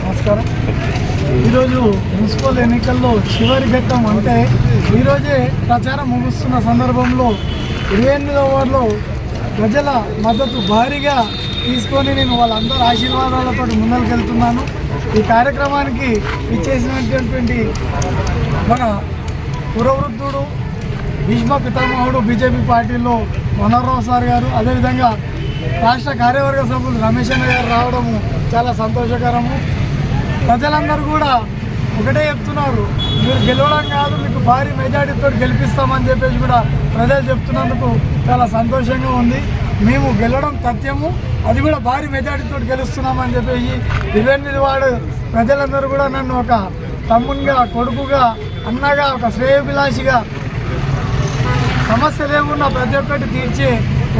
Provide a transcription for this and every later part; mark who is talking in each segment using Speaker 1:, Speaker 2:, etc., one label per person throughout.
Speaker 1: నమస్కారం. ఈరోజు మున్సిపల్ ఎన్నికల్లో చివరి ఘట్టం అంటే ఈరోజే ప్రచారం ముగుస్తున్న సందర్భంలో ఇరవై ఎనిమిది ఓవర్లో ప్రజల మద్దతు భారీగా తీసుకొని నేను వాళ్ళందరూ ఆశీర్వాదాలతో ముందరికెళ్తున్నాను. ఈ కార్యక్రమానికి ఇచ్చేసినటువంటి మన పురవృద్ధుడు భీష్మ పితామహుడు బీజేపీ పార్టీలో మనోహరరావు సార్ గారు అదేవిధంగా రాష్ట్ర కార్యవర్గ సభ్యులు రమేష్ అన్న గారు రావడము చాలా సంతోషకరము. ప్రజలందరూ కూడా ఒకటే చెప్తున్నారు మీరు గెలవడం కాదు మీకు భారీ మెజార్టీతో గెలిపిస్తామని చెప్పేసి కూడా ప్రజలు చెప్తున్నందుకు చాలా సంతోషంగా ఉంది. మేము గెలవడం తథ్యము అది కూడా భారీ మెజార్టీతో గెలుస్తున్నామని చెప్పేసి ఇవన్నీ వాడు ప్రజలందరూ కూడా నన్ను ఒక తమ్మునిగా కొడుకుగా అన్నగా ఒక శ్రేయభిలాషిగా సమస్యలు ప్రతి ఒక్కటి తీర్చే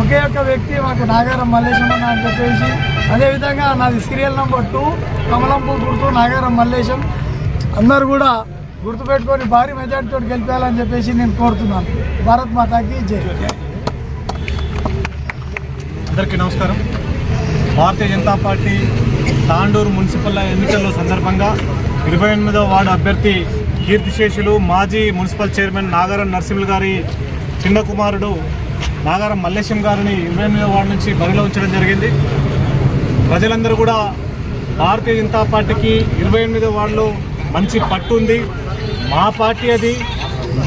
Speaker 1: ఒకే ఒక్క వ్యక్తి మాకు నాగారం మల్లేశం అని చెప్పేసి అదేవిధంగా నాది సీరియల్ నెంబర్ టూ కమలంపూర్ గుర్తు నాగారం మల్లేశం. అందరూ కూడా గుర్తుపెట్టుకొని భారీ మెజార్టీతో గెలిపేయాలని చెప్పేసి నేను కోరుతున్నాను. భారత్ మాతాకి జై.
Speaker 2: అందరికీ నమస్కారం. భారతీయ జనతా పార్టీ తాండూరు మున్సిపల్ ఎన్నికల సందర్భంగా ఇరవై ఎనిమిదో వార్డు అభ్యర్థి కీర్తిశేషులు మాజీ మున్సిపల్ చైర్మన్ నాగారం నర్సింహులు గారి చిన్న కుమారుడు నాగారం మల్లేశం గారిని ఇరవై ఎనిమిదవ వార్డు నుంచి బరిలో ఉంచడం జరిగింది. ప్రజలందరూ కూడా భారతీయ జనతా పార్టీకి ఇరవై ఎనిమిదో వార్డులో మంచి పట్టు ఉంది. మా పార్టీ అది.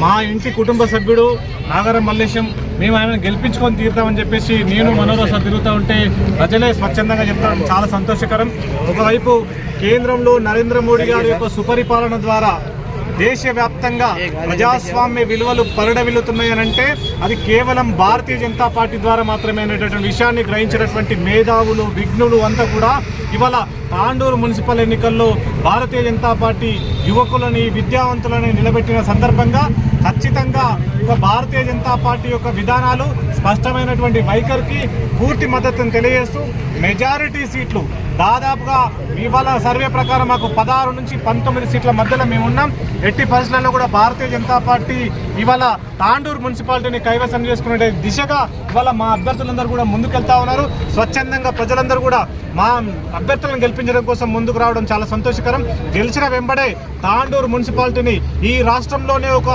Speaker 2: మా ఇంటి కుటుంబ సభ్యుడు నాగరం మల్లేశం మేము ఆయన గెలిపించుకొని తీరుతామని చెప్పేసి నేను మనోరస తిరుగుతూ ఉంటే ప్రజలే స్వచ్ఛందంగా చెప్తాను చాలా సంతోషకరం. ఒకవైపు కేంద్రంలో నరేంద్ర మోడీ గారి యొక్క సుపరిపాలన ద్వారా దేశవ్యాప్తంగా ప్రజాస్వామ్య విలువలు పరిడవిల్లుతున్నాయనంటే అది కేవలం భారతీయ జనతా పార్టీ ద్వారా మాత్రమే అనేటటువంటి విషయాన్ని గ్రహించినటువంటి మేధావులు విఘ్నులు అంతా కూడా ఇవాళ తాండూరు మున్సిపల్ ఎన్నికల్లో భారతీయ జనతా పార్టీ యువకులని విద్యావంతులని నిలబెట్టిన సందర్భంగా ఖచ్చితంగా ఒక భారతీయ జనతా పార్టీ యొక్క విధానాలు స్పష్టమైనటువంటి వైఖరికి పూర్తి మద్దతును తెలియజేస్తూ మెజారిటీ సీట్లు దాదాపుగా ఇవాళ సర్వే ప్రకారం మాకు పదహారు నుంచి పంతొమ్మిది సీట్ల మధ్యలో మేము ఉన్నాం. ఎట్టి పరిస్థితుల్లో కూడా భారతీయ జనతా పార్టీ ఇవాళ తాండూరు మున్సిపాలిటీని కైవసం చేసుకునే దిశగా ఇవాళ మా అభ్యర్థులందరూ కూడా ముందుకెళ్తా ఉన్నారు. స్వచ్ఛందంగా ప్రజలందరూ కూడా మా అభ్యర్థులను గెలిపించడం కోసం ముందుకు రావడం చాలా సంతోషకరం. గెలిచిన వెంబడే తాండూరు మున్సిపాలిటీని ఈ రాష్ట్రంలోనే ఒక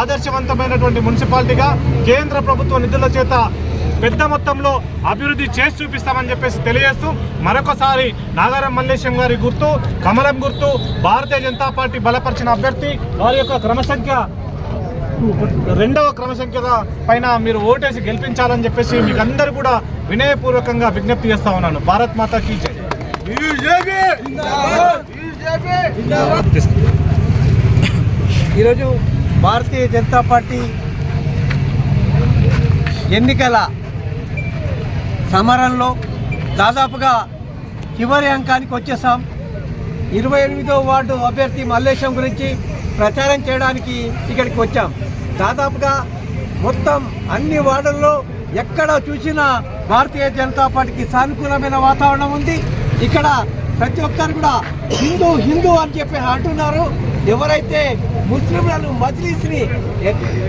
Speaker 2: ఆదర్శవంతమైనటువంటి మున్సిపాలిటీగా కేంద్ర ప్రభుత్వ నిధుల చేత పెద్ద మొత్తంలో అభివృద్ధి చేసి చూపిస్తామని చెప్పేసి తెలియజేస్తూ మరొకసారి నాగారం మల్లేశం గారి గుర్తు కమలం గుర్తు భారతీయ జనతా పార్టీ బలపరిచిన అభ్యర్థి వారి యొక్క క్రమసంఖ్య రెండవ క్రమసంఖ్య పైన మీరు ఓటేసి గెలిపించాలని చెప్పేసి మీకు అందరూ కూడా వినయపూర్వకంగా విజ్ఞప్తి చేస్తా ఉన్నాను. భారత్ మాతాకి జై.
Speaker 3: ఈరోజు భారతీయ జనతా పార్టీ ఎన్నికల సమరంలో దాదాపుగా చివరి అంకానికి వచ్చేసాం. ఇరవై ఎనిమిదో వార్డు అభ్యర్థి మల్లేశం గురించి ప్రచారం చేయడానికి ఇక్కడికి వచ్చాం. దాదాపుగా మొత్తం అన్ని వార్డుల్లో ఎక్కడ చూసినా భారతీయ జనతా పార్టీకి సానుకూలమైన వాతావరణం ఉంది. ఇక్కడ ప్రతి ఒక్కరు కూడా హిందూ హిందూ అని చెప్పి అంటున్నారు. ఎవరైతే ముస్లింలను మజ్లీస్ని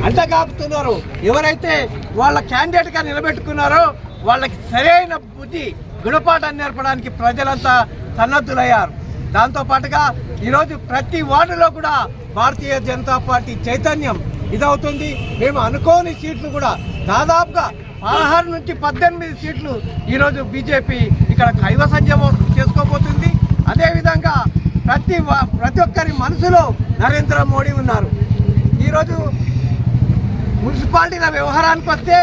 Speaker 3: అంటగాపుతున్నారు ఎవరైతే వాళ్ళ క్యాండిడేట్గా నిలబెట్టుకున్నారో వాళ్ళకి సరైన బుద్ధి గుణపాఠాన్ని నేర్పడానికి ప్రజలంతా సన్నద్ధులయ్యారు. దాంతో పాటుగా ఈరోజు ప్రతి వార్డులో కూడా భారతీయ జనతా పార్టీ చైతన్యం ఇదవుతుంది. మేము అనుకోని సీట్లు కూడా దాదాపుగా పదహారు నుంచి పద్దెనిమిది సీట్లు ఈరోజు బీజేపీ ఇక్కడ కైవసం చేసుకోబోతుంది. అదేవిధంగా ప్రతి ప్రతి ఒక్కరి మనసులో నరేంద్ర మోడీ ఉన్నారు. ఈరోజు మున్సిపాలిటీల వ్యవహారానికి వస్తే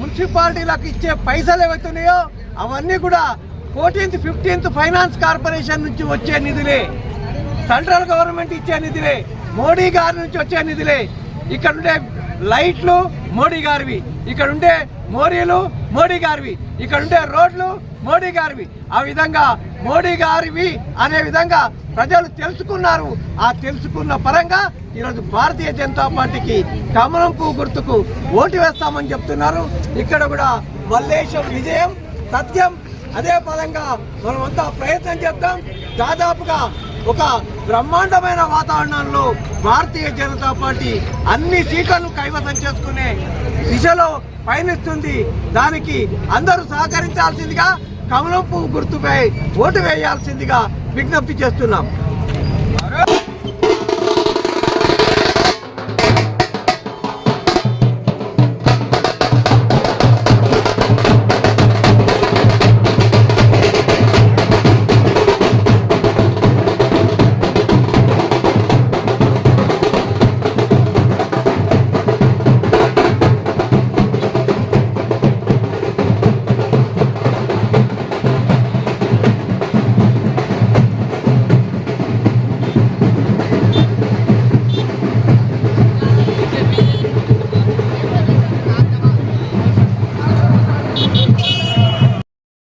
Speaker 3: మున్సిపాలిటీలకు ఇచ్చే పైసలు ఏవైతున్నాయో అవన్నీ కూడా ఫోర్టీన్త్ ఫిఫ్టీన్త్ ఫైనాన్స్ కార్పొరేషన్ నుంచి వచ్చే నిధులే. సెంట్రల్ గవర్నమెంట్ ఇచ్చే నిధులే. మోడీ గారి నుంచి వచ్చే నిధులే. ఇక్కడ ఉండే లైట్లు మోడీ గారివి. ఇక్కడ ఉండే మోరీలు మోడీ గారివి. ఇక్కడ ఉండే రోడ్లు మోడీ గారివి. ఆ విధంగా మోడీ గారివి అనే విధంగా ప్రజలు తెలుసుకున్నారు. ఆ తెలుసుకున్న పరంగా ఈరోజు భారతీయ జనతా పార్టీకి కమలం పువ్వు గుర్తుకు ఓటు వేస్తామని చెప్తున్నారు. ఇక్కడ కూడా మల్లేశం విజయం సత్యం అదే పదంగా మనమంతా ప్రయత్నం చేద్దాం. దాదాపుగా ఒక బ్రహ్మాండమైన వాతావరణంలో భారతీయ జనతా పార్టీ అన్ని సీట్లను కైవసం చేసుకునే దిశలో పయనిస్తుంది. దానికి అందరూ సహకరించాల్సిందిగా కమలం పువ్వు గుర్తుపై ఓటు వేయాల్సిందిగా విజ్ఞప్తి చేస్తున్నాం.